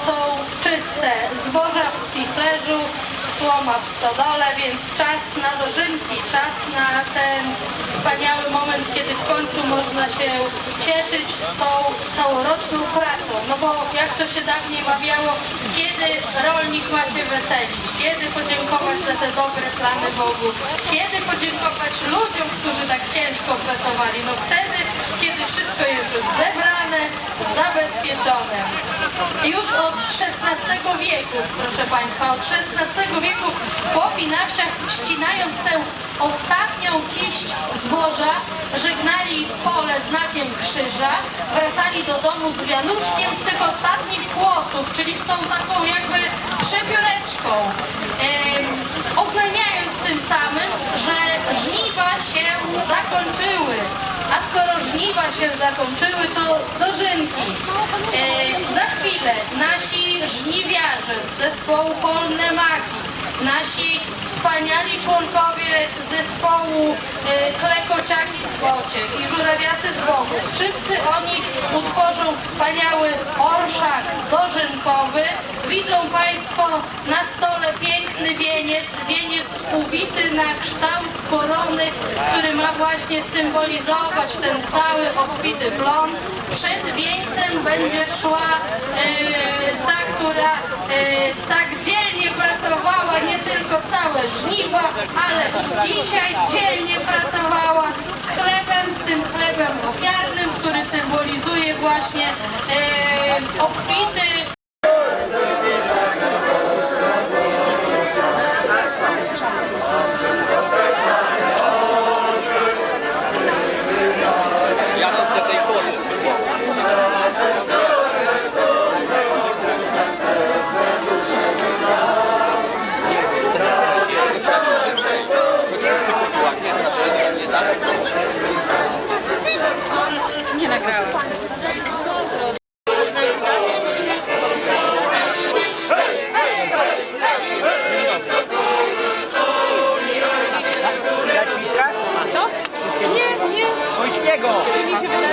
serce zboża w spichlerzu, słoma w stodole, więc czas na dożynki, czas na ten wspaniały moment, kiedy w końcu można się cieszyć tą całoroczną pracą. No bo jak to się dawniej mawiało, kiedy rolnik ma się weselić, kiedy podziękować za te dobre plany Bogu, kiedy podziękować ludziom, którzy tak ciężko pracowali. No wtedy, kiedy wszystko już jest zebrane, zabezpieczone. Już od XVI wieku, proszę Państwa, od XVI wieku chłopi na wsiach, ścinając tę ostatnią kiść zboża, żegnali pole znakiem krzyża, wracali do domu z wianuszkiem z tych ostatnich włosów, czyli z tą taką jakby przepióreczką, oznajmiając tym samym, że żniwa się zakończyły. A skoro żniwa się zakończyły, to dożynki. E, za chwilę nasi żniwiarze z zespołu Polne nasi wspaniali członkowie zespołu e, Klekociaki z Bociek i Żurawiacy z Bogów, wszyscy oni utworzą wspaniały orszak. Widzą Państwo na stole piękny wieniec, wieniec uwity na kształt korony, który ma właśnie symbolizować ten cały obfity plon. Przed wieńcem będzie szła e, ta, która e, tak dzielnie pracowała, nie tylko całe żniwa, ale i dzisiaj dzielnie pracowała z chlebem, z tym chlebem ofiarnym, który symbolizuje właśnie e, obfity Kaczyńskiego!